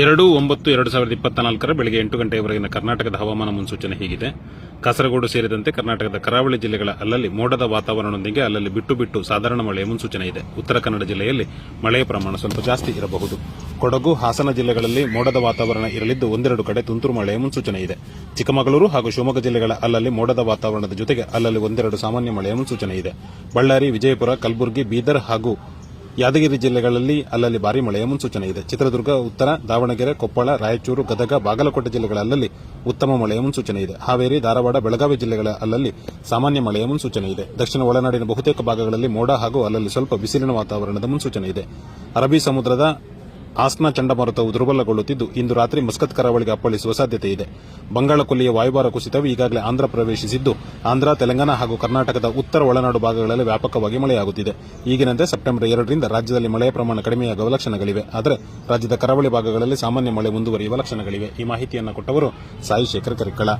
ಎರಡು, ಒಂಬತ್ತು, ಎರಡು ಸಾವಿರದ ಇಪ್ಪತ್ತ ನಾಲ್ಕರ ಬೆಳಗ್ಗೆ ಎಂಟು ಗಂಟೆಯವರೆಗಿನ ಕರ್ನಾಟಕದ ಹವಾಮಾನ ಮುನ್ಸೂಚನೆ ಹೀಗಿದೆ. ಕಾಸರಗೋಡು ಸೇರಿದಂತೆ ಕರ್ನಾಟಕದ ಕರಾವಳಿ ಜಿಲ್ಲೆಗಳ ಅಲ್ಲಲ್ಲಿ ಮೋಡದ ವಾತಾವರಣದೊಂದಿಗೆ ಅಲ್ಲಲ್ಲಿ ಬಿಟ್ಟು ಬಿಟ್ಟು ಸಾಧಾರಣ ಮಳೆಯ ಮುನ್ಸೂಚನೆ ಇದೆ. ಉತ್ತರ ಕನ್ನಡ ಜಿಲ್ಲೆಯಲ್ಲಿ ಮಳೆಯ ಪ್ರಮಾಣ ಸ್ವಲ್ಪ ಜಾಸ್ತಿ ಇರಬಹುದು. ಕೊಡಗು, ಹಾಸನ ಜಿಲ್ಲೆಗಳಲ್ಲಿ ಮೋಡದ ವಾತಾವರಣ ಇರಲಿದ್ದು ಒಂದೆರಡು ಕಡೆ ತುಂತುರು ಮಳೆಯ ಮುನ್ಸೂಚನೆ ಇದೆ. ಚಿಕ್ಕಮಗಳೂರು ಹಾಗೂ ಶಿವಮೊಗ್ಗ ಜಿಲ್ಲೆಗಳ ಅಲ್ಲಲ್ಲಿ ಮೋಡದ ವಾತಾವರಣದ ಜೊತೆಗೆ ಅಲ್ಲಲ್ಲಿ ಒಂದೆರಡು ಸಾಮಾನ್ಯ ಮಳೆಯ ಮುನ್ಸೂಚನೆ ಇದೆ. ಬಳ್ಳಾರಿ, ವಿಜಯಪುರ, ಕಲಬುರಗಿ, ಬೀದರ್ ಹಾಗೂ ಯಾದಗಿರಿ ಜಿಲ್ಲೆಗಳಲ್ಲಿ ಅಲ್ಲಲ್ಲಿ ಭಾರಿ ಮಳೆಯ ಮುನ್ಸೂಚನೆ ಇದೆ. ಚಿತ್ರದುರ್ಗ, ಉತ್ತರ ದಾವಣಗೆರೆ, ಕೊಪ್ಪಳ, ರಾಯಚೂರು, ಗದಗ, ಬಾಗಲಕೋಟೆ ಜಿಲ್ಲೆಗಳಲ್ಲಿ ಉತ್ತಮ ಮಳೆಯ ಮುನ್ಸೂಚನೆ ಇದೆ. ಹಾವೇರಿ, ಧಾರವಾಡ, ಬೆಳಗಾವಿ ಜಿಲ್ಲೆಗಳ ಅಲ್ಲಲ್ಲಿ ಸಾಮಾನ್ಯ ಮಳೆಯ ಮುನ್ಸೂಚನೆ ಇದೆ. ದಕ್ಷಿಣ ಒಳನಾಡಿನ ಬಹುತೇಕ ಭಾಗಗಳಲ್ಲಿ ಮೋಡ ಹಾಗೂ ಅಲ್ಲಲ್ಲಿ ಸ್ವಲ್ಪ ಬಿಸಿಲಿನ ವಾತಾವರಣದ ಮುನ್ಸೂಚನೆ ಇದೆ. ಅರಬ್ಬಿ ಸಮುದ್ರದ ಆಸ್ನಾ ಚಂಡಮಾರುತವು ದುರ್ಬಲಗೊಳ್ಳುತ್ತಿದ್ದು, ಇಂದು ರಾತ್ರಿ ಮಸ್ಕತ್ ಕರಾವಳಿಗೆ ಅಪ್ಪಳಿಸುವ ಸಾಧ್ಯತೆ ಇದೆ ಬಂಗಾಳಕೊಲ್ಲಿಯ ವಾಯುಭಾರ ಕುಸಿತವು ಈಗಾಗಲೇ ಆಂಧ್ರ ಪ್ರವೇಶಿಸಿದ್ದು, ಆಂಧ್ರ, ತೆಲಂಗಾಣ ಹಾಗೂ ಕರ್ನಾಟಕದ ಉತ್ತರ ಒಳನಾಡು ಭಾಗಗಳಲ್ಲಿ ವ್ಯಾಪಕವಾಗಿ ಮಳೆಯಾಗುತ್ತಿದೆ. ಈಗಿನಂತೆ ಸೆಪ್ಟೆಂಬರ್ ಎರಡರಿಂದ ರಾಜ್ಯದಲ್ಲಿ ಮಳೆಯ ಪ್ರಮಾಣ ಕಡಿಮೆಯಾಗುವ ಲಕ್ಷಣಗಳಿವೆ. ಆದರೆ ರಾಜ್ಯದ ಕರಾವಳಿ ಭಾಗಗಳಲ್ಲಿ ಸಾಮಾನ್ಯ ಮಳೆ ಮುಂದುವರಿಯುವ ಲಕ್ಷಣಗಳಿವೆ. ಈ ಮಾಹಿತಿಯನ್ನು ಕೊಟ್ಟವರು ಸಾಯಿ ಶೇಖರ್ ಕರಿಕಳ